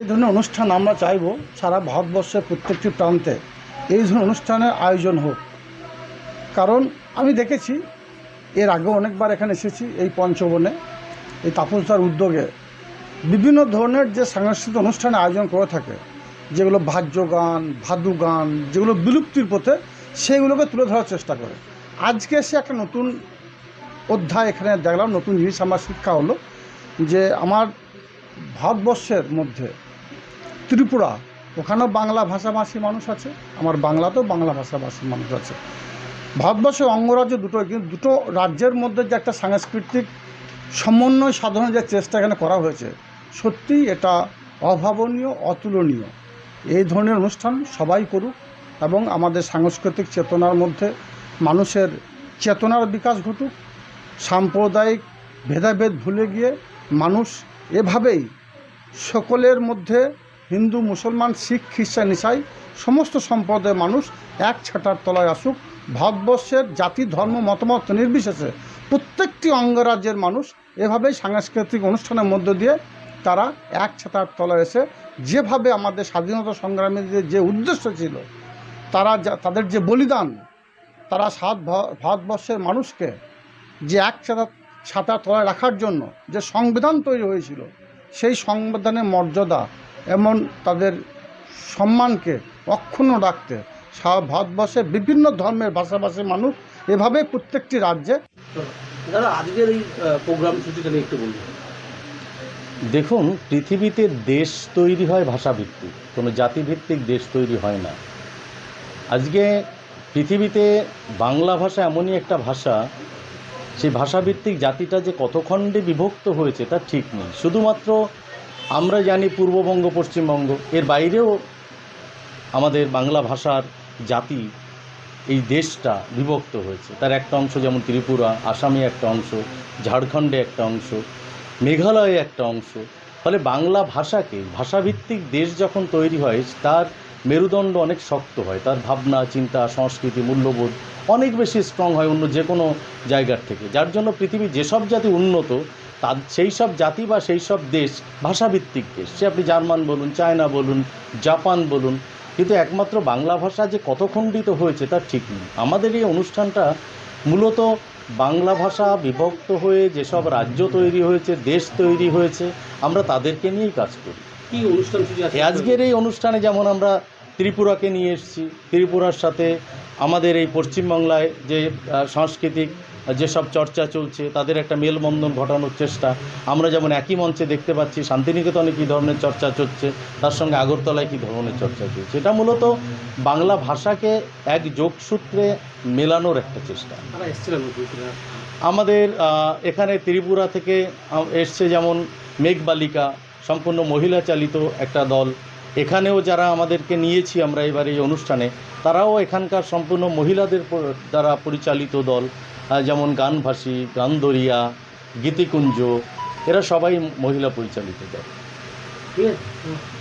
এই ধরনের অনুষ্ঠান আমরা চাইব সারা ভারতবর্ষের প্রত্যেকটি প্রান্তে এই ধরনের অনুষ্ঠানের আয়োজন হোক। কারণ আমি দেখেছি, এর আগে অনেকবার এখানে এসেছি এই পঞ্চবনে, এই তাপসদার উদ্যোগে। বিভিন্ন ধরনের যে সাংস্কৃতিক অনুষ্ঠানের আয়োজন করে থাকে, যেগুলো ভাজ্য গান, ভাদু গান, যেগুলো বিলুপ্তির পথে, সেইগুলোকে তুলে ধরার চেষ্টা করে। আজকে এসে একটা নতুন অধ্যায় এখানে দেখলাম, নতুন জিনিস আমার শিক্ষা হলো যে আমার ভারতবর্ষের মধ্যে ত্রিপুরা, ওখানেও বাংলা ভাষাভাষী মানুষ আছে, আমার বাংলাতেও বাংলা ভাষাভাষী মানুষ আছে। ভারতবর্ষের অঙ্গরাজ্য দুটো, কিন্তু দুটো রাজ্যের মধ্যে যে একটা সাংস্কৃতিক সমন্বয় সাধনের যে চেষ্টা এখানে করা হয়েছে, সত্যিই এটা অভাবনীয়, অতুলনীয়। এই ধরনের অনুষ্ঠান সবাই করুক এবং আমাদের সাংস্কৃতিক চেতনার মধ্যে মানুষের চেতনার বিকাশ ঘটুক, সাম্প্রদায়িক ভেদাভেদ ভুলে গিয়ে মানুষ এভাবেই সকলের মধ্যে হিন্দু, মুসলমান, শিখ, খ্রিস্টান, ইসাই, সমস্ত সম্প্রদায়ের মানুষ এক ছাটার তলায় আসুক। ভারতবর্ষের জাতি, ধর্ম, মতামত নির্বিশেষে প্রত্যেকটি অঙ্গরাজ্যের মানুষ এভাবেই সাংস্কৃতিক অনুষ্ঠানের মধ্য দিয়ে তারা এক ছাতার তলায় এসে যেভাবে আমাদের স্বাধীনতা সংগ্রামীদের যে উদ্দেশ্য ছিল, তারা তাদের যে বলিদান, তারা সাত ভারতবর্ষের মানুষকে যে এক ছাতা ছাতা তলায় রাখার জন্য যে সংবিধান তৈরি হয়েছিল, সেই সংবিধানের মর্যাদা এমন তাদের সম্মানকে অক্ষুণ্ণ রাখতে সারা ভারতবর্ষের বিভিন্ন ধর্মের ভাষাভাষী মানুষ এভাবে প্রত্যেকটি রাজ্যে দাদা আজকের এই প্রোগ্রাম সূচিটা নিয়ে একটু বলুন। দেখুন পৃথিবীতে দেশ তৈরি হয় ভাষাভিত্তিক কোনো জাতিভিত্তিক দেশ তৈরি হয় না। আজকে পৃথিবীতে বাংলা ভাষা এমনই একটা ভাষা সেই ভাষাভিত্তিক জাতিটা যে কত খণ্ডে বিভক্ত হয়েছে তা ঠিক নেই। শুধুমাত্র আমরা জানি পূর্ববঙ্গ, পশ্চিমবঙ্গ, এর বাইরেও আমাদের বাংলা ভাষার জাতি এই দেশটা বিভক্ত হয়েছে। তার একটা অংশ যেমন ত্রিপুরা, আসামে একটা অংশ, ঝাড়খণ্ডে একটা অংশ, মেঘালয়ে একটা অংশ। ফলে বাংলা ভাষাকে, ভাষাভিত্তিক দেশ যখন তৈরি হয়, তার মেরুদণ্ড অনেক শক্ত হয়। তার ভাবনা, চিন্তা, সংস্কৃতি, মূল্যবোধ অনেক বেশি স্ট্রং হয় অন্য যে কোনো জায়গার থেকে। যার জন্য পৃথিবীর যেসব জাতি উন্নত তার সেই সব জাতি বা সেই সব দেশ ভাষাভিত্তিক দেশ। সে আপনি জার্মান বলুন চায়না বলুন জাপান বলুন কিন্তু একমাত্র বাংলা ভাষা যে কত খণ্ডিত হয়েছে তার ঠিক নেই। আমাদের এই অনুষ্ঠানটা মূলত বাংলা ভাষা বিভক্ত হয়ে যেসব রাজ্য তৈরি হয়েছে দেশ তৈরি হয়েছে আমরা তাদেরকে নিয়েই কাজ করি। কি অনুষ্ঠান আজকের এই অনুষ্ঠানে যেমন আমরা ত্রিপুরাকে নিয়ে এসেছি ত্রিপুরার সাথে আমাদের এই পশ্চিমবাংলায় যে সাংস্কৃতিক যেসব চর্চা চলছে তাদের একটা মেলবন্ধন ঘটানোর চেষ্টা। আমরা যেমন একই মঞ্চে দেখতে পাচ্ছি শান্তিনিকেতনে কী ধরনের চর্চা চলছে তার সঙ্গে আগরতলায় কী ধরনের চর্চা চলছে। এটা মূলত বাংলা ভাষাকে এক যোগসূত্রে মেলানোর একটা চেষ্টা। আমাদের এখানে ত্রিপুরা থেকে এসছে যেমন মেঘবালিকা সম্পূর্ণ মহিলা চালিত একটা দল। এখানেও যারা আমাদেরকে নিয়েছি আমরা এবার এই অনুষ্ঠানে তারাও এখানকার সম্পূর্ণ মহিলাদের দ্বারা পরিচালিত দল। যেমন গানভাসী গানদরিয়া গীতিকুঞ্জ এরা সবাই মহিলা পরিচালিত দল। ঠিক আছে।